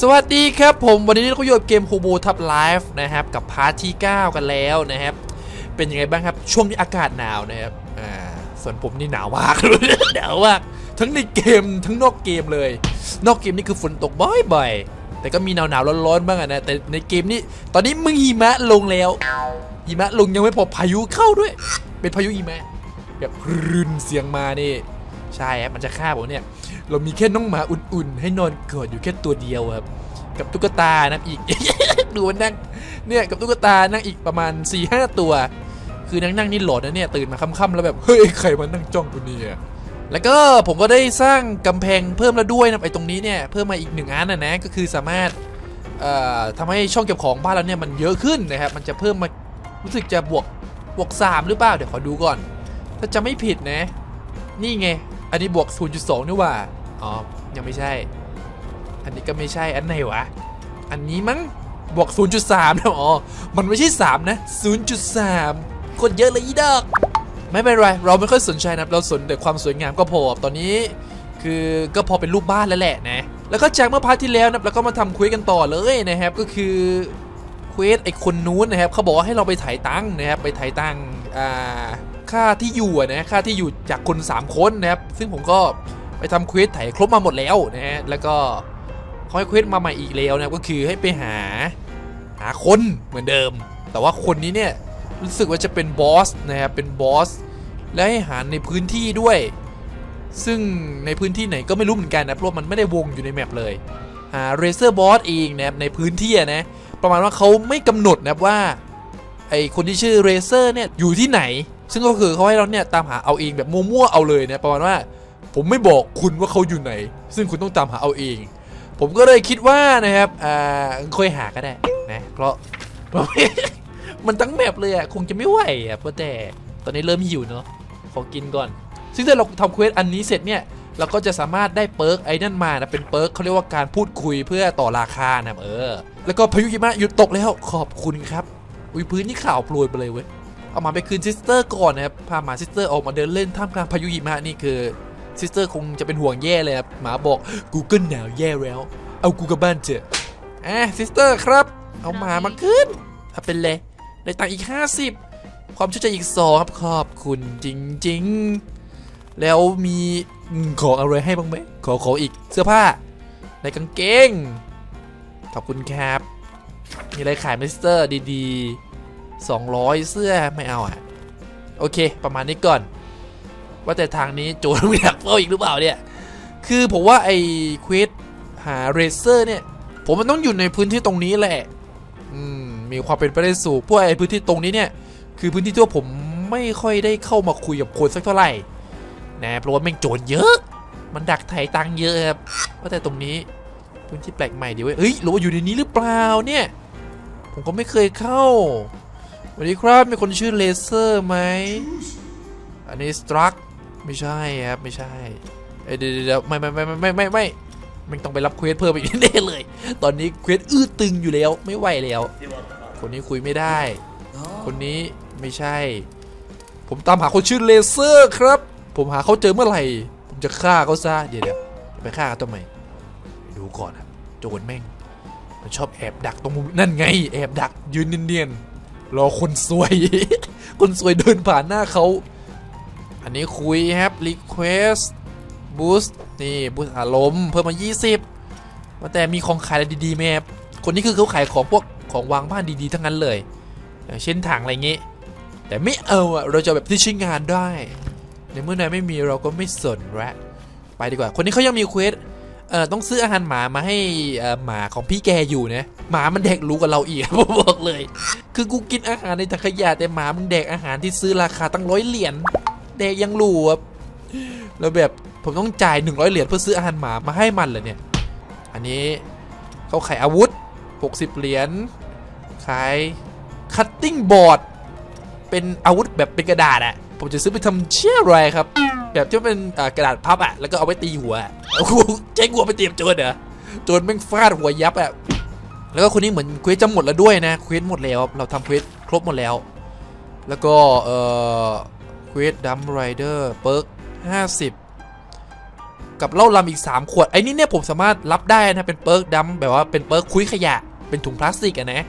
สวัสดีครับผมวันนี้เราก็อยู่กับเกมโฮโบทับไลฟ์นะครับกับพาร์ทที่ 9 กันแล้วนะครับ เป็นยังไงบ้างครับช่วงนี้อากาศหนาวนะครับอ่าส่วนผมนี่หนาวมากเลยหนาวมากทั้งในเกมทั้งนอกเกมเลย นอกเกมนี่คือฝนตกบ่อยๆ แต่ก็มีหนาวหนาวๆร้อนๆบ้างอะนะแต่ในเกมนี่ตอนนี้มึงหิมะลงแล้วหิมะลงยังไม่พอพายุเข้าด้วย เป็นพายุหิมะแบบรืนเสียงมานี่ใช่ครับมันจะฆ่าผมเนี่ย เรามีแค่น้องหมาอุ่นๆ ให้นอนกอดอยู่แค่ตัวเดียวครับ กับตุ๊กตานะอีก ดูมันนั่งเนี่ยกับตุ๊กตานั่งอีกประมาณ4ี่ห้าตัว คือนั่งนั่งนี่หลอนนะเนี่ยตื่นมาค่ำๆแล้วแบบเฮ้ยใครมานั่งจ้องกูเนี่ยแล้วก็ผมก็ได้สร้างกำแพงเพิ่มแล้วด้วยนะไอ้ตรงนี้เนี่ยเพิ่มมาอีกหนึ่งอันนะนะก็คือสามารถเอ่อทำให้ช่องเก็บของบ้านเราเนี่ยมันเยอะขึ้นนะครับมันจะเพิ่มมารู้สึกจะบวกบวก3หรือเปล่าเดี๋ยวขอดูก่อน ถ้าจะไม่ผิดนะ นี่ไง อันนี้บวก 0.2นี่ว่า อ๋อ ยังไม่ใช่ อันนี้ก็ไม่ใช่ อันไหนวะ อันนี้มั้ง บวก 0.3นะอ๋อ มันไม่ใช่ 3 นะ 0.3คนเยอะเลยอีดอก ไม่เป็นไร เราไม่ค่อยสนใจนะเราสนแต่ความสวยงามก็พอ ตอนนี้ คือก็พอเป็นรูปบ้านแล้วแหละนะ แล้วก็จากเมื่อพาร์ทที่แล้วนะแล้วก็มาทำคุยกันต่อเลยนะครับ ก็คือเควสไอคนนู้นนะครับเขาบอกให้เราไปถ่ายตังค์นะครับไปถ่ายตังค์อ่า ค่าที่อยู่นะค่าที่อยู่จากคน 3 คนนะครับ ซึ่งผมก็ไปทำเควสไถครบมาหมดแล้วนะฮะแล้วก็เขาให้เควสมาใหม่อีกแล้วนะก็คือให้ไปหาหาคนเหมือนเดิม แต่ว่าคนนี้เนี่ยรู้สึกว่าจะเป็นบอสนะครับเป็นบอสและให้หาในพื้นที่ด้วย ซึ่งในพื้นที่ไหนก็ไม่รู้เหมือนกันนะเพราะมันไม่ได้วงอยู่ในแมปเลยหาเรเซอร์บอสเองนะครับในพื้นที่นะประมาณว่าเขาไม่กำหนดนะว่าไอคนที่ชื่อเรเซอร์เนี่ยอยู่ที่ไหน ซึ่งก็คือเขาให้เราเนี่ยตามหาเอาเองแบบมั่วๆเอาเลยเนะประมาณว่า ผมไม่บอกคุณว่าเขาอยู่ไหน ซึ่งคุณต้องตามหาเอาเอง ผมก็เลยคิดว่านะครับอ่าค่อยหาก็ได้นะเพราะมันตั้งแมปเลยอะคงจะไม่ไหวอะเพราะแต่ตอนนี้เริ่มหิวเนาะขอกินก่อน ซึ่งถ้าเราทำเควสอันนี้เสร็จเนี่ยเราก็จะสามารถได้เปิร์กไอ้นั่นมานะเป็นเปิร์กเขาเรียกว่าการพูดคุยเพื่อต่อราคานะเออ แล้วก็พายุหิมะหยุดตกแล้วขอบคุณครับ อุ้ยพื้นนี่ข่าวโปรยไปเลยเว้ย เอาหมาไปคืนซิสเตอร์ก่อนนะครับ พาหมาซิสเตอร์ออกมาเดินเล่นท่ามกลางพายุหิมะนี่คือซิสเตอร์คงจะเป็นห่วงแย่เลยครับ หมาบอกกูก็หนาวแย่แล้ว เอากูกลับบ้านเถอะอะซิสเตอร์ครับ เอาหมามาคืนเอาเป็นเลยได้ตังค์อีก 50 ความช่วยใจอีกสองครับขอบคุณจริง ๆ แล้วมีของอะไรให้บ้างไหมขอขออีกเสื้อผ้า ในกางเกง ขอบคุณครับ มีอะไรขายมิสเตอร์ดีๆ 200 เสื้อไม่เอาอะ โอเค ประมาณนี้ก่อน ว่าแต่ทางนี้โจรม่อยากเฝ้าอีกหรือเปล่าเนี่ย คือผมว่าไอ้ควิสหาเรเซอร์เนี่ย ผมมันต้องอยู่ในพื้นที่ตรงนี้แหละมมีความเป็นไปได้สูงเพราะไอ้พื้นที่ตรงนี้เนี่ยคือพื้นที่ที่วผมไม่ค่อยได้เข้ามาคุยกับคนสักเท่าไหร่นะเพราะว่าแม่งโจรเยอะ มันดักไถ่ตังค์เยอะครับว่าแต่ตรงนี้พื้นที่แปลกใหม่ดีเว้ยเฮ้ยหรือว่าอยู่ในนี้หรือเปล่าเนี่ย ผมก็ไม่เคยเข้า วัสดีครับ มีคนชื่อเลเซอร์ไหม อันนี้สตรักไม่ใช่ครับ ไม่ใช่เดี๋ยวเดี๋ยวไม่ไม่ไม่ไม่ไม่ไม่ไม่มันต้องไปรับเควสเพิ่มอีกแน่เลย ตอนนี้เควสอื้อตึงอยู่แล้วไม่ไหวแล้ว คนนี้คุยไม่ได้ คนนี้ไม่ใช่ ผมตามหาคนชื่อเลเซอร์ครับ ผมหาเขาเจอเมื่อไหร่ ผมจะฆ่าเขาซะ เดี๋ยวเดี๋ยวไปฆ่าเขาทำไม ดูก่อนครับโจรแม่ง มันชอบแอบดักตรงมุมนั่นไง แอบดักยืนเนียนๆ รอคนสวย คนสวยเดินผ่านหน้าเขา อันนี้คุยครับ request boost นี่บูสต์อารมณ์เพิ่มมา 20่าแต่มีของขายอะไรดีๆไหมครับคนนี้คือเขาขายของพวกของวางบ้านดีๆ ทั้งนั้นเลยอย่างเช่นถังอะไรเงี้ แต่ไม่เอาอะเราจะแบบที่ใช้งานได้ ในเมื่อนายไม่มีเราก็ไม่สนละไปดีกว่า คนนี้เขายังมีเควสเอ่อต้องซื้ออาหารหมามาให้หมาของพี่แกอยู่นะหมามันแดกรู้กับเราอีกผมบอกเลย คือกูกินอาหารในถังขยะแต่หมามึงแดกอาหารที่ซื้อราคาตั้งร้อยเหรียญแดกยังรู้ครับแล้วแบบผมต้องจ่าย100เหรียญเพื่อซื้ออาหารหมามาให้มันเหรอเนี่ย อันนี้เขาขายอาวุธ 60 เหรียญขายคัตติ้งบอร์ดเป็นอาวุธแบบเป็นกระดาษอะผมจะซื้อไปทำเชี่ยอะไรครับ แบบที่เป็นกระดาษพับอะแล้วก็เอาไว้ตีหัวอะเอาใช้หัวไปเตรียมโจรเหรอโจรแม่งฟาดหัวยับอะ แล้วก็คนนี้เหมือนเควสจะหมดแล้วด้วยนะเควสหมดแล้วเราทำเควสครบหมดแล้ว แล้วก็เอ่อเควสดัมไรเดอร์เปิร์ก50กับเหล้าลำอีก 3 ขวด ไอ้นี่เนี่ยผมสามารถรับได้นะ เป็นเปิร์กดัมแบบว่าเป็นเปิร์กคุยขยะ เป็นถุงพลาสติกอะนะ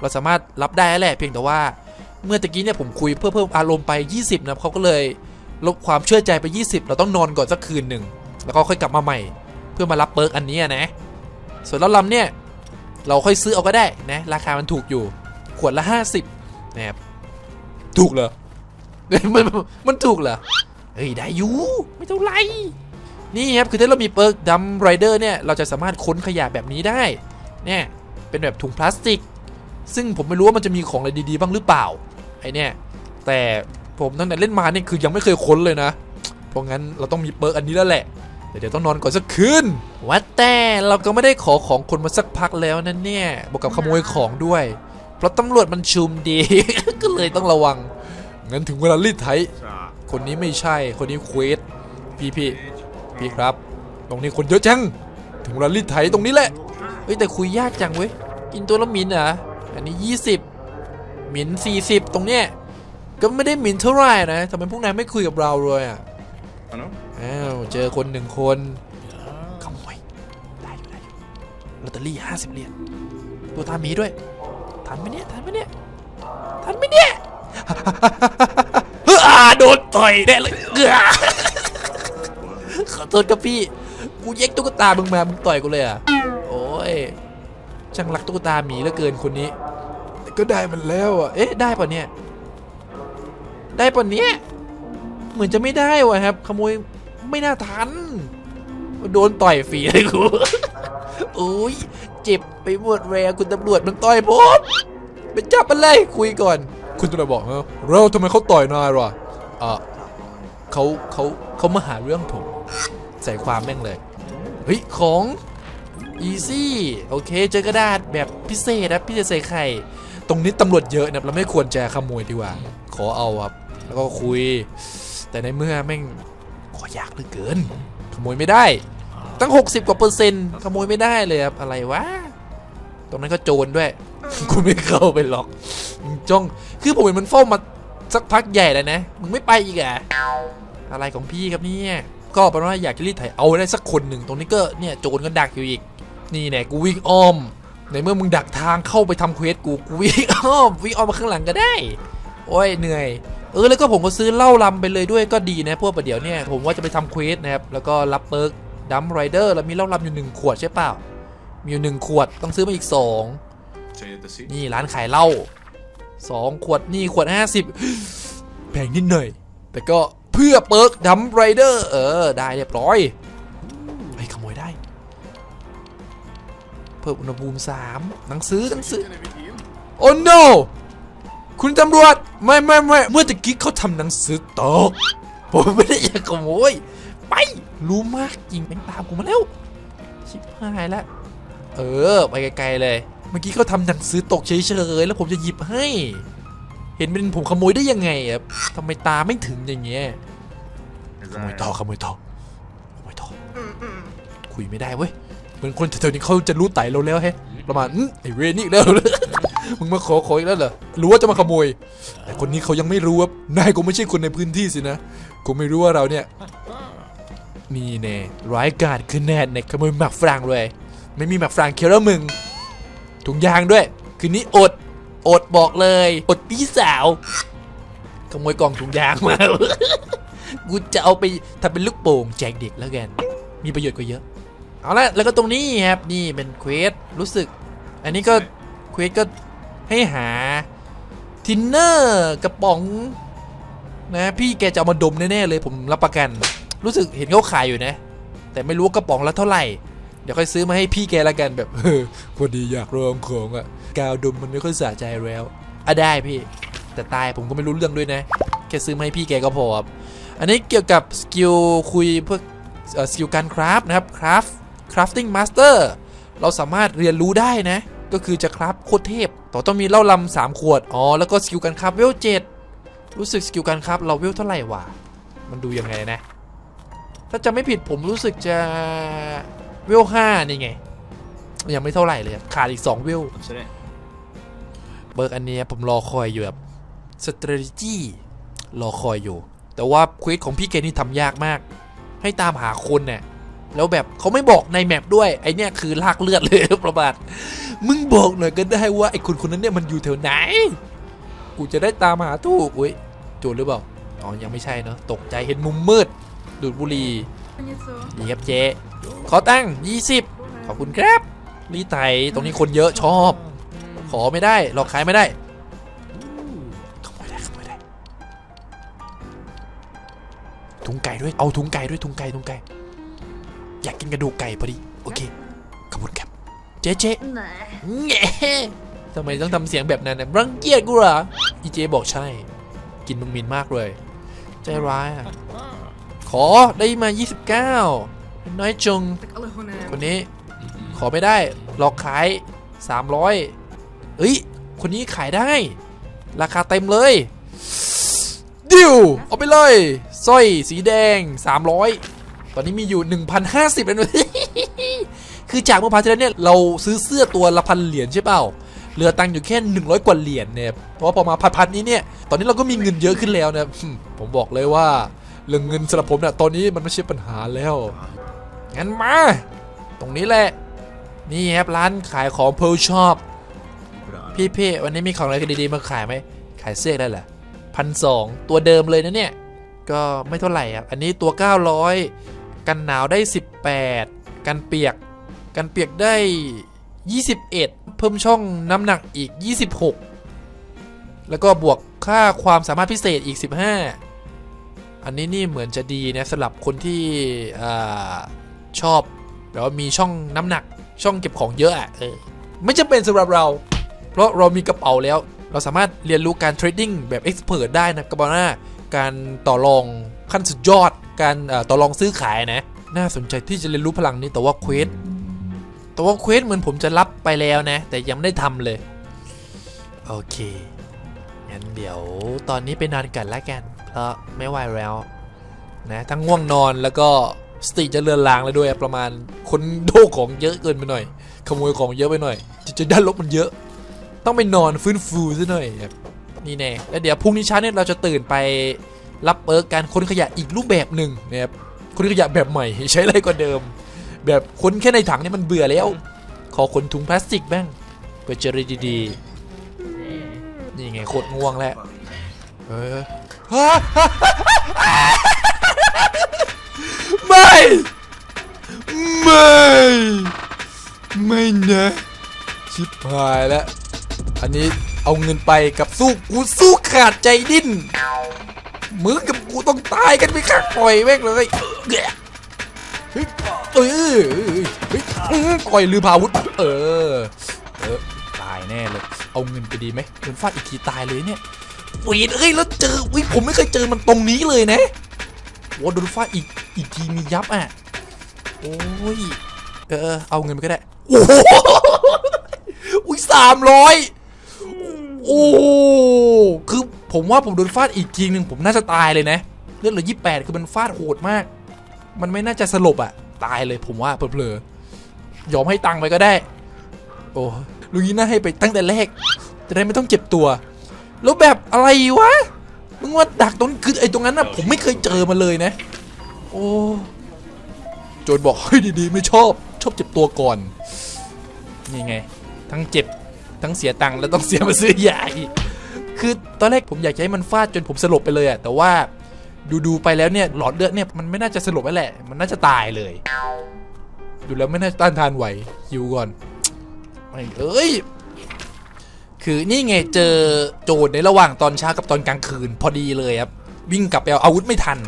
เราสามารถรับได้แหละเพียงแต่ว่า เมื่อตะกี้เนี่ยผมคุยเพื่อเพิ่มอารมณ์ไป 20 นะเขาก็เลยลบความเชื่อใจไป 20 เราต้องนอนก่อนสักคืนหนึ่ง แล้วก็ค่อยกลับมาใหม่ เพื่อมารับเปิร์กอันนี้นะ ส่วนเหล้าลำเนี่ย เราค่อยซื้อเอาก็ได้นะราคามันถูกอยู่ ขวดละ 50นะครับถูกเหรอมันมันถูกเหรอเฮ้ยได้อยู่ไม่เท่าไรนี่ครับคือถ้าเรามีเปิร์กดัมไรเดอร์เนี่ยเราจะสามารถค้นขยะแบบนี้ได้เนี่ยเป็นแบบถุงพลาสติก ซึ่งผมไม่รู้ว่ามันจะมีของอะไรดีๆบ้างหรือเปล่าไอเนี่ยแต่ผมตั้งแต่เล่นมาเนี่ยคือยังไม่เคยค้นเลยนะ เพราะงั้นเราต้องมีเปิร์กอันนี้แล้วแหละ แต่เดี๋ยวต้องนอนก่อนสักคืนว่าแต่เราก็ไม่ได้ขอของคนมาสักพักแล้วนั่นเนี่ยบวกกับขโมยของด้วย เพราะตำรวจมันชุมดี ก็เลยต้องระวัง งั้นถึงเวลารีดไถคนนี้ไม่ใช่ คนนี้เควสพี่พี่พี่ครับ ตรงนี้คนเยอะจัง ถึงเวลารีดไถตรงนี้แหละ เฮ้ยแต่คุยยากจังเว้ย กินตัวละหมินเหรออันนี้ 20หมิน40 ตรงเนี้ย ก็ไม่ได้หมินเท่าไหร่นะทำไมพวกนายไม่คุยกับเราเลยอะ Ano? อ้าวเจอคนหนึ่งคนขโมยได้อยู่ได้อยู่ลอตเตอรี่50เหรียญตัวตาหมีด้วย ทันไหมเนี่ยทันไหมเนี่ยทันไหมเนี่ยเฮ้ออ่าโดนต่อยแน่เลยเอื้อขอโทษครับพี่ กูเย็กตุ๊กตามึงมา มึงต่อยกูเลยอะ โอ้ยช่างรักตุ๊กตาหมีเหลือเกินคนนี้แต่ก็ได้มันแล้วอะ เอ๊ะ ได้ปะเนี่ย ได้ปะเนี่ย เหมือนจะไม่ได้วะครับ ขโมย ไม่น่าทัน โดนต่อยฟรีเลยกูโอ้ยเจ็บไปหมดแรงคุณตำรวจมันต่อยผมไปจับมันเลยคุยก่อน คุณตำรวจบอกฮะเราทำไมเขาต่อยนายล่ะอะเขาเขาเขามาหาเรื่องผม ใส่ความแม่งเลยเฮ้ยของอีซี่โอเค เจอกระดาษแบบพิเศษนะพี่จะใส่ไข่ตรงนี้ตำรวจเยอะนะเราไม่ควรจะขโมยดีกว่า ขอเอาครับ แล้วก็คุย แต่ในเมื่อแม่ง ขอยากเหลือเกิน ขโมยไม่ได้ ตั้ง 60 กว่าเปอร์เซ็นต์ขโมยไม่ได้เลยครับอะไรวะตรงนั้นก็โจรด้วยกูไม่เข้าไปหรอกมึงจ้องคือผมเห็นมันเฝ้ามาสักพักใหญ่แล้วนะมึงไม่ไปอีกอะอะไรของพี่ครับเนี่ยก็เป็นว่าอยากจะรีดไถเอาได้สักคนหนึ่งตรงนี้ก็เนี่ยโจรก็ดักอยู่อีก นี่แน่กูวิ่งอ้อมในเมื่อมึงดักทางเข้าไปทำเควสกูกูวิ่งอ้อมวิ่งอ้อมมาข้างหลังก็ได้ โอ้ยเหนื่อย เออแล้วก็ผมก็ซื้อเหล้าลำไปเลยด้วยก็ดีนะพวกประเดี๋ยวเนี่ยผมว่าจะไปทำเควสนะครับแล้วก็รับเปิร์กดัมไรเดอร์แล้วมีเหล้าลำอยู่หนึ่งขวดใช่เปล่ามีอยู่หนึ่งขวดต้องซื้อมาอีกสอง Change the seat. นี่ร้านขายเหล้าสองขวดนี่ขวดห้าสิบแพงนิดหน่อย แต่ก็เพื่อเปิร์กดัมไรเดอร์เออได้เรียบร้อยไอ้ยขโมยได้ เพิ่มอุณหภูมิสามหนังสือหนังสือโอ้ no คุณตำรวจ ไม่ไม่ไม่เมื่อตะกี้เขาทำหนังสือตก ผมไม่ได้อยากขโมย ไป รู้มากจริงแม่งตามกูมาแล้ว ชิบหายแล้ว เออ ไปไกลๆเลย เมื่อกี้เขาทำหนังสือตกเฉยๆแล้วผมจะหยิบให้ เห็นเป็นผมขโมยได้ยังไงอะทำไมตาไม่ถึงอย่างเงี้ย Is ขโมย that ต่อขโมยต่อขโมยต่อคุยไม่ได้เว้ย เหมือนคนแถวๆนี้เขาจะรู้ไต่เราแล้วแฮะประมาณอื้อไอเวรนี่อีกแล้ว มึงมาขอขออีกแล้วเหรอรู้ว่าจะมาขโมย แต่คนนี้เขายังไม่รู้ว่านายก็ไม่ใช่คนในพื้นที่สินะกูไม่รู้ว่าเราเนี่ยนี่แน่ร้ายกาจคือแน่ในขโมยหมักฝรั่งเลย ไม่มีหมักฝรั่งเคียวแล้วมึงถุงยางด้วย คืนนี้อด อดบอกเลย อดพี่สาวขโมยกล่องถุงยางมา กูจะเอาไปทำเป็นลูกโป่งแจกเด็กแล้วกัน มีประโยชน์กว่าเยอะ เอาละแล้วก็ตรงนี้ครับ นี่เป็นเควส รู้สึก อันนี้ก็เควสก็ ให้หาทินเนอร์กระป๋องนะพี่แกจะเอามาดมแน่ๆเลยผมรับประกัน รู้สึกเห็นเขาขายอยู่นะ แต่ไม่รู้ว่ากระป๋องละเท่าไหร่ เดี๋ยวค่อยซื้อมาให้พี่แกละกันแบบเออพอดีอยากลองของอะกาวดมมันไม่ค่อยสะใจแล้วอะได้พี่ แต่ตายผมก็ไม่รู้เรื่องด้วยนะแค่ซื้อมาให้พี่แกก็พอครับอันนี้เกี่ยวกับสกิลคุยเพื่ออสกิลการคราฟนะครับคราฟคราฟติ้งมาสเตอร์เราสามารถเรียนรู้ได้นะ ก็คือจะคราฟโคตรเทพ ต่อต้องมีเหล้าลำสามขวด อ๋อ แล้วก็สกิลการคราฟเวลเจ็ดรู้สึกสกิลการคราฟเราเวลเท่าไหร่วะ มันดูยังไงนะ ถ้าจะไม่ผิดผมรู้สึกจะเวลห้านี่ไง ยังไม่เท่าไหร่เลยอะขาดอีก2เวล What's in it? เบิร์กอันเนี้ยผมรอคอยอยู่แบบ strategy รอคอยอยู่ แต่ว่าเควสของพี่เกนี่ทำยากมาก ให้ตามหาคนเนี่ย แล้วแบบเขาไม่บอกในแมปด้วยไอเนี่ยคือลากเลือดเลยประบาทมึงบอกหน่อยก็ได้ว่าไอคนคนนั้นเนี่ยมันอยู่แถวไหน กูจะได้ตามหาถูกอุ้ยจรหรือเปล่าอ๋อยังไม่ใช่เนอะตกใจเห็นมุมมืด ดูดบุหรี่ดีครับเจ๊ขอตั้ง 20 ขอบคุณครับรีไตตรงนี้คนเยอะชอบ ขอไม่ได้หลอกขายไม่ได้ขโมยได้ขโมยได้ถุงไก่ด้วยเอาถุงไก่ด้วยถุงไก่ถุงไก่ อยากกินกระดูกไก่พอดีโอเคขอบคุณครับเจ๊เจ๊ Nej. แง่ทำไมต้องทำเสียงแบบนั้นน่ะรังเกียจกูเหรออีเจบอกใช่ กินมึงมินมากเลย ใจร้ายอะขอได้มา 29 น้อยจง Tak ale ho ne. คนนี้ขอไม่ได้หลอกขาย 300 เอ้ย คนนี้ขายได้ ราคาเต็มเลยดิวเอาไปเลยสร้อยสีแดง 300 ตอนนี้มีอยู่ 1,050แล้วนะคือจากเมื่อพาร์ทที่แล้วเนี่ยเราซื้อเสื้อตัวละพันเหรียญใช่เปล่าเหลือตังค์อยู่แค่ 100 กว่าเหรียญเนี่ย เพราะว่าพอมาพันๆนี้เนี่ย ตอนนี้เราก็มีเงินเยอะขึ้นแล้วนะ ผมบอกเลยว่าเรื่องเงินสำหรับผมเนี่ยตอนนี้มันไม่ใช่ปัญหาแล้ว งั้นมา ตรงนี้แหละ นี่ครับร้านขายของ Pearl Shop พี่พี่วันนี้มีของอะไรดีๆมาขายไหม ขายเสื้อได้เหรอพันสองตัวเดิมเลยนะเนี่ย ก็ไม่เท่าไหร่ครับ อันนี้ตัว 900 กันหนาวได้ 18 กันเปียก กันเปียกได้ 21 เพิ่มช่องน้ำหนักอีก 26 แล้วก็บวกค่าความสามารถพิเศษอีก 15 อันนี้นี่เหมือนจะดีนะสำหรับคนที่อชอบแบบว่ามีช่องน้ำหนักช่องเก็บของเยอะอะเออไม่จำเป็นสำหรับเรา เพราะเรามีกระเป๋าแล้ว เราสามารถเรียนรู้การเทรดดิ้งแบบเอ็กซ์เพรสได้นะกับบาน่าการต่อรองขั้นสุดยอด การต่อรองซื้อขายนะ น่าสนใจที่จะเรียนรู้พลังนี้แต่ว่าเควสแต่ว่าเควสเหมือนผมจะรับไปแล้วนะ แต่ยังไม่ได้ทำเลย โอเค งั้นเดี๋ยวตอนนี้ไปนอนกันละกัน เพราะไม่ไหวแล้วนะทั้งง่วงนอนแล้วก็สติจะเลือนลางแล้วด้วยประมาณคนโดของเยอะเกินไปหน่อย ขโมยของเยอะไปหน่อยจิตใจด้านลบมันเยอะ ต้องไปนอนฟื้นฟูซะหน่อยนี่แน่แล้วเดี๋ยวพรุ่งนี้เช้าเนี่ยเราจะตื่นไป รับเปิร์กการค้นขยะอีกรูปแบบหนึ่งนะครับค้นขยะแบบใหม่ใช้อะไรกว่าเดิม แบบค้นแค่ในถังเนี่ยมันเบื่อแล้ว ขอขนถุงพลาสติกบ้างเพื่อเจออะไรดีๆนี่ไงโคตรง่วงแล้วเออไม่ไม่ไม่นะชิบหายแล้ว อันนี้เอาเงินไปกับสู้กูสู้ขาดใจดิ้น มึงกับกูต้องตายกันไปข้างปล่อยแม่งเลยเฮ้ยเอ้ยเฮ้ยปล่อยลือพาวุธเออเออตายแน่เลย เอาเงินไปดีไหมโดนฟาดอีกทีตายเลยเนี่ยวีดเอ้ยแล้วเจอวิผมไม่เคยเจอมันตรงนี้เลยนะโอ้โดนฟาดอีกอีกทีมียับอะโอ้ยเออเออเอาเงินไปก็ได้โอ้โหอุ้ยสามร้อยโอ้คือ ผมว่าผมโดนฟาดอีกทีหนึ่งผมน่าจะตายเลยนะเลือดเหลือยี่แปดคือมันฟาดโหดมาก มันไม่น่าจะสลบอะตายเลยผมว่าเผลอๆยอมให้ตังค์ไปก็ได้ โอ้ลุงนี้น่าให้ไปตั้งแต่แรกจะได้ไม่ต้องเจ็บตัว แล้วแบบอะไรวะมึงว่าดักตรงนั้นคือไอ้ตรงนั้นน่ะผมไม่เคยเจอมาเลยนะ โอ้โจนบอกเฮ้ยดีๆ ไม่ชอบ ชอบเจ็บตัวก่อนนี่ไง ทั้งเจ็บทั้งเสียตังค์แล้วต้องเสียมาซื้อยาอีก คือตอนแรกผมอยากจะให้มันฟาดจนผมสลบไปเลยอะแต่ว่าดูๆไปแล้วเนี่ยหลอดเลือดเนี่ยมันไม่น่าจะสลบแล้วแหละ มันน่าจะตายเลย ดูแล้วไม่น่าจะต้านทานไหวหิวก่อนไม่เอ้ยคือนี่ไงเจอโจรในระหว่างตอนเช้ากับตอนกลางคืนพอดีเลยครับ วิ่งกลับไปเอาอาวุธไม่ทัน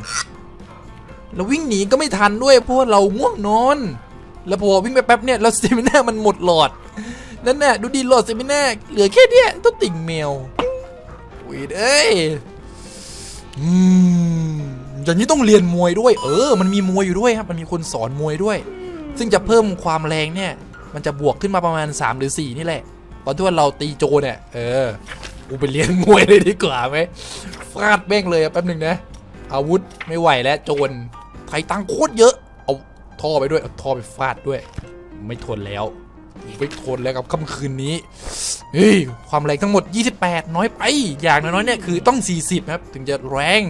แล้ววิ่งหนีก็ไม่ทันด้วยเพราะเราง่วงนอน แล้วพอวิ่งไปแป๊บเนี่ยเราเตมิน่ามันหมดหลอดนั่นน่ะดูดีหลอดเตมิน่าเหลือแค่เนี้ยต้องติ่งแมว วีดเอ้ยอืมอย่างนี้ต้องเรียนมวยด้วย เออ มันมีมวยอยู่ด้วยครับ มันมีคนสอนมวยด้วย ซึ่งจะเพิ่มความแรงเนี่ย มันจะบวกขึ้นมาประมาณ 3 หรือ 4 นี่แหละ ตอนที่ว่าเราตีโจเนี่ย เออ กูไปเรียนมวยเลยดีกว่าไหมฟาดแม่งเลยแป๊บหนึ่งนะ อาวุธไม่ไหวแล้วโจรไทยตังค์โคตรเยอะ เอาท่อไปด้วย เอาท่อไปฟาดด้วย ไม่ทนแล้ว ไม่ทนแล้วกับค่ำคืนนี้เฮ้ยความแรงทั้งหมด 28 น้อยไป อย่างน้อยๆเนี่ยคือต้อง 40 ครับ ถึงจะแรง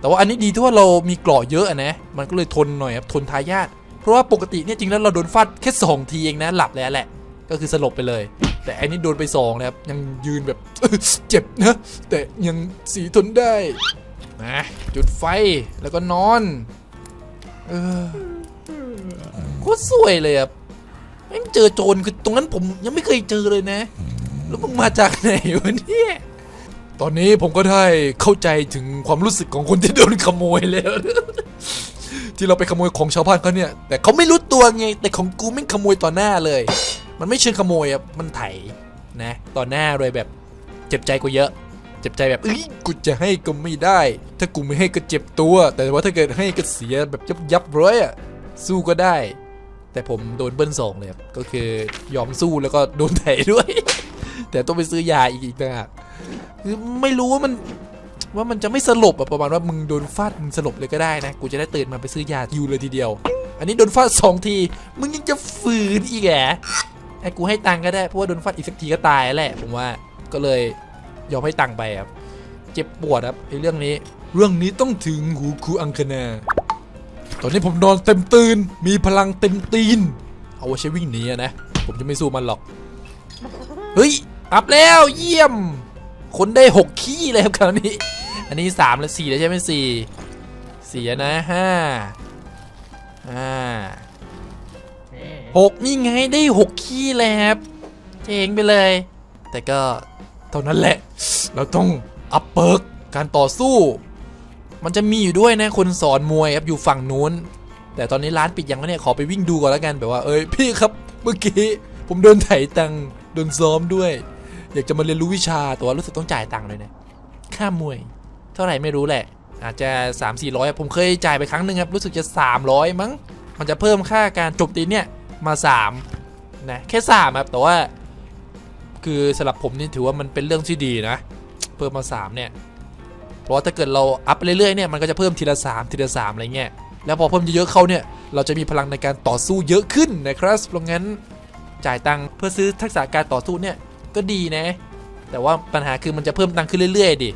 แต่ว่าอันนี้ดีที่ว่าเรามีเกราะเยอะอะนะ มันก็เลยทนหน่อยครับ ทนทายาทเพราะว่าปกติเนี่ยจริงแล้วเราโดนฟาดแค่สองทีเองนะ หลับแล้วแหละ ก็คือสลบไปเลย แต่อันนี้โดนไปสองนะครับ ยังยืนแบบเจ็บนะ แต่ยังสีทนได้นะจุดไฟแล้วก็นอน เออโคตรสวยเลยอะแม่ง เจอโจรคือตรงนั้นผมยังไม่เคยเจอเลยนะ แล้วมึงมาจากไหนวะเนี่ยตอนนี้ผมก็ได้เข้าใจถึงความรู้สึกของคนที่โดนขโมยแล้ว ที่เราไปขโมยของชาวบ้านเขาเนี่ย แต่เขาไม่รู้ตัวไง แต่ของกูไม่งขโมยต่อหน้าเลย มันไม่เชิงขโมยอะมันไถนะ ต่อหน้าเลยแบบเจ็บใจกูเยอะ เจ็บใจแบบเอ้ยกูจะให้ก็ไม่ได้ ถ้ากูไม่ให้ก็เจ็บตัว แต่ว่าถ้าเกิดให้ก็เสียแบบยับยับๆเลยอะสู้ก็ได้ แต่ผมโดนเบิ้ลสองเลยครับก็คือยอมสู้แล้วก็โดนไถด้วย แต่ต้องไปซื้อยาอีกอีกต่างหากคือไม่รู้ว่ามันว่ามันจะไม่สลบอะประมาณว่ามึงโดนฟาดมึงสลบเลยก็ได้นะ กูจะได้ตื่นมาไปซื้อยาอยู่เลยทีเดียว อันนี้โดนฟาดสองที มึงยังจะฝืนอีกแหะไอ้กูให้ตังก็ได้เพราะว่าโดนฟาดอีกสักทีก็ตายแหละผมว่าก็เลยยอมให้ตังไปครับ เจ็บปวดครับไอ้เรื่องนี้ เรื่องนี้ต้องถึงหูครูอังคณา ตอนนี้ผมนอนเต็มตื่น มีพลังเต็มตีน เอาไว้ใช้วิ่งหนีอะนะ ผมจะไม่สู้มันหรอก เฮ้ย อัพแล้วเยี่ยม คนได้หกขี้เลยครับคราวนี้ อันนี้สามแล้วสี่แล้วใช่ไหมสี่สี่นะห้าห้าหกนี่ไงได้หกขี้แล้วครับเจ๋งไปเลย แต่ก็เท่านั้นแหละ เราต้องอัพเปิร์กการต่อสู้ มันจะมีอยู่ด้วยนะคนสอนมวยครับอยู่ฝั่งนู้น แต่ตอนนี้ร้านปิดยังวเนี่ยขอไปวิ่งดูก่อนแล้วกันแบบว่าเอ้ยพี่ครับเมื่อกี้ผมโดนไถตังค์โดนซ้อมด้วย อยากจะมาเรียนรู้วิชาแต่ว่ารู้สึกต้องจ่ายตังค์เลยนะค่ามวย เท่าไหร่ไม่รู้แหละ อาจจะ 3 4 0 0 ผมเคยจ่ายไปครั้งหนึ่งครับรู้สึกจะ 300 มั้ง มันจะเพิ่มค่าการจบตีเนี่ยมา3นะแค่3ครับแต่ว่า คือสำหรับผมนี่ถือว่ามันเป็นเรื่องที่ดีนะ เพิ่มมา 3 เนี่ย เพราะว่าถ้าเกิดเราอัพเรื่อยๆเนี่ยมันก็จะเพิ่มทีละ3ทีละ3อะไรเงี้ยแล้วพอเพิ่มเยอะๆเข้าเนี่ยเราจะมีพลังในการต่อสู้เยอะขึ้นนะครับเพราะงั้นจ่ายตังค์เพื่อซื้อทักษะการต่อสู้เนี่ยก็ดีนะ แต่ว่าปัญหาคือมันจะเพิ่มตังค์ขึ้นเรื่อยๆดิ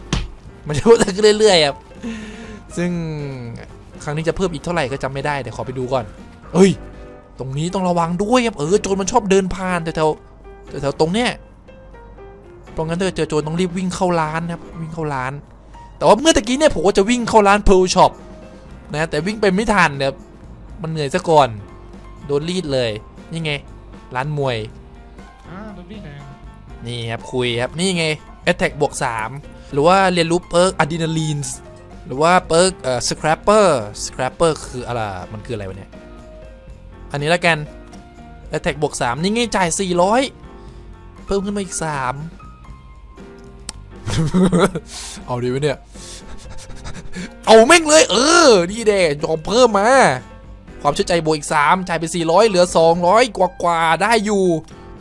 มันจะเพิ่มตังค์ขึ้นเรื่อยๆครับซึ่งครั้งนี้จะเพิ่มอีกเท่าไหร่ก็จำไม่ได้เดี๋ยวขอไปดูก่อนเอ้ย ตรงนี้ต้องระวังด้วยครับเออโจรมันชอบเดินผ่านแถวๆแถวตรงเนี้ยเพราะงั้นถ้าเกิดเจอโจรต้องรีบวิ่งเข้าร้านครับวิ่งเข้าร้าน แต่ว่าเมื่อตะกี้เนี่ยผมก็จะวิ่งเข้าร้าน Pearl Shop นะแต่วิ่งไปไม่ทันเนี่ยมันเหนื่อยซะก่อน โดนรีดเลยนี่ไง ร้านมวยอ่าตัวพี่แดงนี่ครับคุยครับนี่ไง Attack บวก3หรือว่าเรียนรู้เปิร์กอะดรีนาลีนหรือว่าเปิร์กเอ่อ Scrapper Scrapper คืออะไรมันคืออะไรวะเนี่ยอันนี้ละกัน Attack บวก3นี่ไงจ่าย 400 เพิ่มขึ้นมาอีก 3 เอาดีไหมเนี่ย เอาแม่งเลย เออ นี่เด้ยอมเพิ่มมา ความเชื่อใจบวกอีก 3 จ่ายไป 400 เหลือ 200 กว่ากว่าๆได้อยู่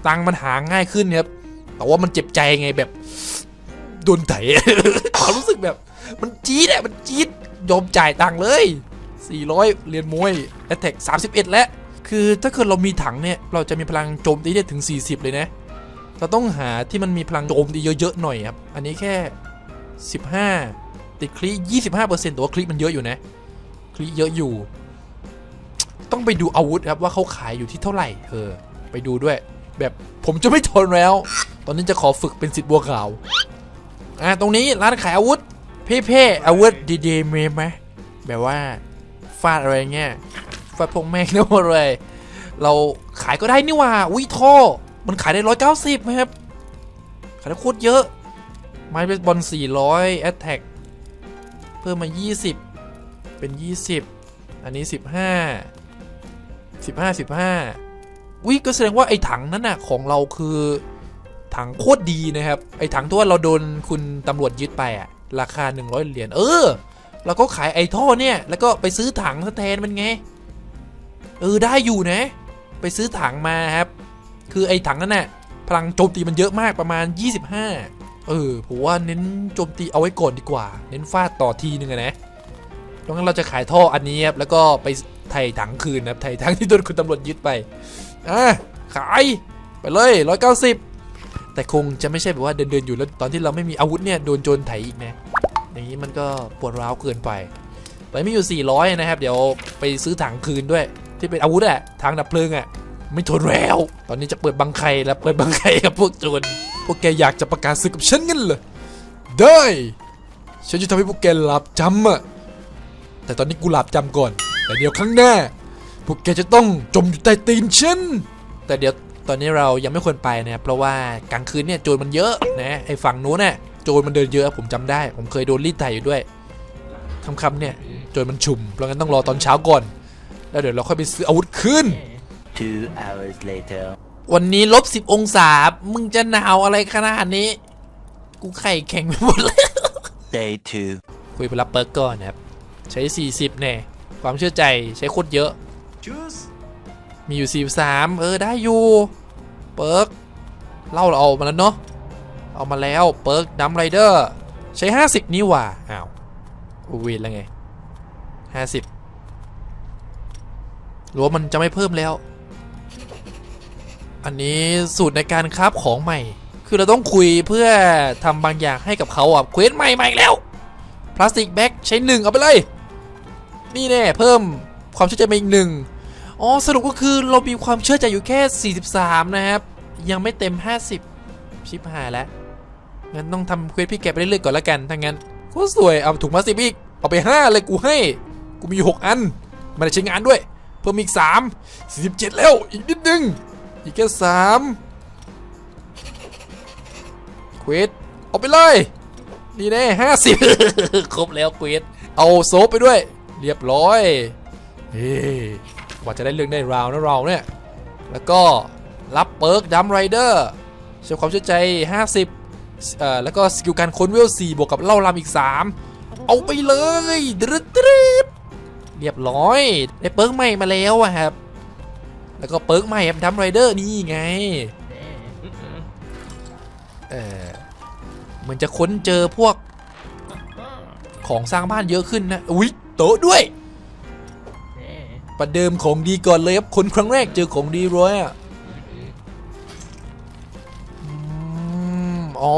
ตังค์มันหาง่ายขึ้นครับ แต่ว่ามันเจ็บใจไงแบบโดนไถความรู้สึกแบบ มันจี๊ดอะมันจี๊ดยอมจ่ายตังค์เลย 400 เรียนมวย Attack 31 แล้วคือถ้าเกิดเรามีถังเนี่ย เราจะมีพลังโจมตีได้ถึง 40 เลยนะ เราต้องหาที่มันมีพลังโจมตีเยอะๆหน่อยครับ อันนี้แค่ 15 ติดคลิ25%แต่ว่าคลิมันเยอะอยู่นะ คลิเยอะอยู่ ต้องไปดูอาวุธครับว่าเขาขายอยู่ที่เท่าไหร่เออไปดูด้วย แบบผมจะไม่ทนแล้ว ตอนนี้จะขอฝึกเป็นสิทธิ์บัวขาวอ่าตรงนี้ร้านขายอาวุธเพ่ๆอาวุธดีๆมีไหมแบบว่าฟาดอะไรเงี้ยฟาดพงแม่งทั้งหมดเลย เราขายก็ได้นี่ว่าอุ้ยท่อ มันขายได้ร้อยเก้าสิบครับ ขายได้โคตรเยอะ ไม้เบสบอลสี่ร้อยแอตแทกเพิ่มมายี่สิบเป็นยี่สิบอันนี้สิบห้าสิบห้าสิบห้าวิก็แสดงว่าไอ้ถังนั้นน่ะของเราคือถังโคตรดีนะครับ ไอ้ถังที่ว่าเราโดนคุณตำรวจยึดไปอะราคา 100 เหรียญเออเราก็ขายไอ้ท่อเนี่ย แล้วก็ไปซื้อถังแทนมันไง เออได้อยู่นะ ไปซื้อถังมาครับ คือไอ้ถังนั้นน่ะพลังโจมตีมันเยอะมากประมาณ 25 เออผมว่าเน้นโจมตีเอาไว้ก่อนดีกว่า เน้นฟาดต่อทีนึงอะนะดังนั้นเราจะขายท่ออันนี้ครับแล้วก็ไปไถ่ถังคืนนะครับไถ่ถังที่โดนคุณตำรวจยึดไปอะขายไปเลยร้อยเก้าสิบแต่คงจะไม่ใช่แบบว่าเดินเดินๆอยู่แล้วตอนที่เราไม่มีอาวุธเนี่ยโดนโจรไถอีกนะอย่างนี้มันก็ปวดร้าวเกินไปตอนนี้มีอยู่ 400 นะครับ เดี๋ยวไปซื้อถังคืนด้วย ที่เป็นอาวุธอะทางดับเพลิงอะ ไม่ทนแล้ว ตอนนี้จะเปิดบังไคแล้วเปิดบังไคกับพวกโจรพวกแกอยากจะประกาศศึกกับฉันงั้นเหรอได้ ฉันจะทำให้พวกแกหลับจำอะแต่ตอนนี้กูหลับจำก่อน แต่เดี๋ยวข้งหน้า พวกแกจะต้องจมอยู่ใต้ตีนฉัน แต่เดี๋ยวตอนนี้เรายังไม่ควรไปนะเพราะว่ากลางคืนเนี่ยโจรมันเยอะนะไอ้ฝั่งนู้นเนี่ยโจรมันเดินเยอะผมจำได้ ผมเคยโดนรีดไถอยู่ด้วยค่ำๆเนี่ยโจรมันชุมเพราะงั้นต้องรอตอนเช้าก่อน แล้วเดี๋ยวเราค่อยไปซื้ออาวุธคืน Two hours later. วันนี้ลบสิบองศา มึงจะหนาวอะไรขนาดนี้ กูไข่แข็งไปหมดเลย Day two. คุยไปรับเปิร์กก่อนนะครับ ใช้ 40 แน่ ความเชื่อใจใช้โคตรเยอะ Choose. มีอยู่ 43 เออ ได้อยู่ เปิร์กเล่าเราเอามาแล้วเนาะ เอามาแล้ว เปิร์กดัมไรเดอร์ ใช้ 50 นี่หว่า อ้าวอูวีนแล้วไง 50 หรือว่ามันจะไม่เพิ่มแล้ว อันนี้สูตรในการคราฟของใหม่ คือเราต้องคุยเพื่อทำบางอย่างให้กับเขาอะเควสใหม่ใหม่แล้วพลาสติกแบ็กใช้หนึ่งเอาไปเลย นี่แน่เพิ่มความเชื่อใจมาอีกหนึ่งอ๋อสรุปก็คือเรามีความเชื่อใจอยู่แค่ 43 นะครับ ยังไม่เต็ม 50 ชิบหายแล้ว งั้นต้องทำเควสพี่แกไปเรื่อยๆก่อนละกันถ้างั้นโคตรสวยเอาถุงพลาสติกอีก เอาไป 5 เลยกูให้ กูมีอยู่ 6 อันไมันได้ใช้งานด้วย เพิ่มอีก 3 47 แล้วอีกนิดนึง อีกแค่3เควิสเอาไปเลยนี่แน่50ครบแล้วเควิสเอาโซฟไปด้วย เรียบร้อยเฮ้กว่าจะได้เรื่องได้ราวนะเราเนี่ย แล้วก็รับเปิร์กดัมไรเดอร์ใช้ความเชื่อใจ 50เอ่อแล้วก็สกิลการค้นเวล4บวกกับเล่าลำอีก 3 เอาไปเลยดรึดดรึดเรียบร้อย ได้เปิร์กใหม่มาแล้วอะครับ แล้วก็เปิร์กใหม่ครับดัมไรเดอร์นี่ไง เออเหมือนจะค้นเจอพวกของสร้างบ้านเยอะขึ้นนะ อุ๊ย โต๊ะด้วย ประเดิมของดีก่อนเลยครับคนครั้งแรกเจอของดีร้อยอะอืมอ๋อ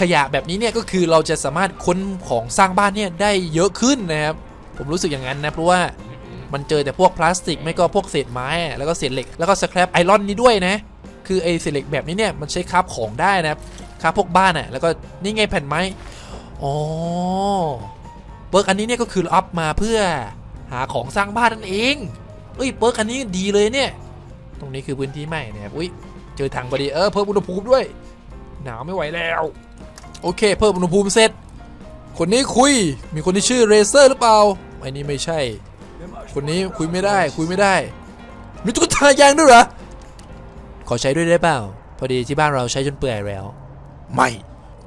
ขยะแบบนี้เนี่ยก็คือเราจะสามารถค้นของสร้างบ้านเนี่ยได้เยอะขึ้นนะครับ ผมรู้สึกอย่างนั้นนะเพราะว่า มันเจอแต่พวกพลาสติกไม่ก็พวกเศษไม้แล้วก็เศษเหล็กแล้วก็สแครปไอรอนนี้ด้วยนะคือไอเศษเหล็กแบบนี้เนี่ยมันใช้คาบของได้นะครับคาบพวกบ้านอะแล้วก็นี่ไงแผ่นไม้อ๋อเปิร์กอันนี้เนี่ยก็คืออัพมาเพื่อหาของสร้างบ้านนั่นเองเอ้ยเปิร์กอันนี้ดีเลยเนี่ย ตรงนี้คือพื้นที่ใหม่นะครับอุ้ยเจอถังพอดีเออเพิ่มอุณหภูมิด้วย หนาวไม่ไหวแล้วโอเค เพิ่มอุณหภูมิเสร็จ คนนี้คุย มีคนที่ชื่อเรเซอร์หรือเปล่าไอ้นี่ไม่ใช่ คนนี้คุยไม่ได้คุยไม่ได้ มีตุ๊กตายางด้วยเหรอ ขอใช้ด้วยได้เปล่า พอดีที่บ้านเราใช้จนเปื่อยแล้ว ไม่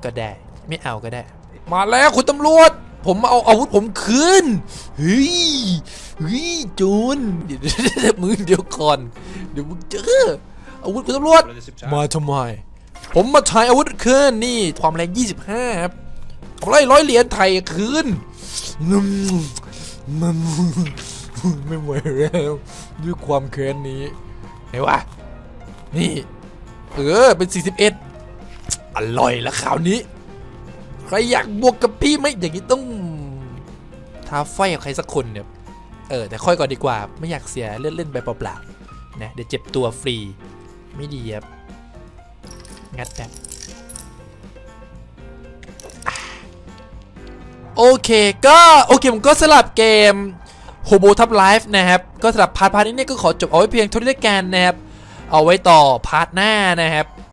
ก็ได้ ไม่เอาก็ได้ มาแล้วคุณตำรวจ ผมมาเอาอาวุธผมคืนเฮ้ยเฮ้ยจูนเดี๋ยวมึงเดี๋ยวก่อนเดี๋ยวมึงเจออาวุธคุณตำรวจมาทำไมผมมาถ่ายอาวุธคืนนี่ความแรง 25 ครับเอาไรร้อยเหรียญไทยคืนอืมมัน ไม่ไหวแล้วด้วยความแค้นนี้ไหนวะนี่ เออ เป็น 41 อร่อยล้วข่าวนี้ ใครอยากบวกกับพี่ไหมอย่างนี้ต้องท้าไฟกับใครสักคนเนี่ยเออ แต่ค่อยก่อนดีกว่า ไม่อยากเสียเล่นเล่นไปเปล่าๆนะเดี๋ยวเจ็บตัวฟรี ไม่ดีครับ งัดแบบโอเคก็ โอเคผมก็สลับเกม โฮโบทับไลฟ์นะครับ ก็สำหรับพาร์ทพาร์ทนี้เนี่ยก็ขอจบเอาไว้เพียงเท่านี้แกันนะครับ เอาไว้ต่อพาร์ทหน้านะครับ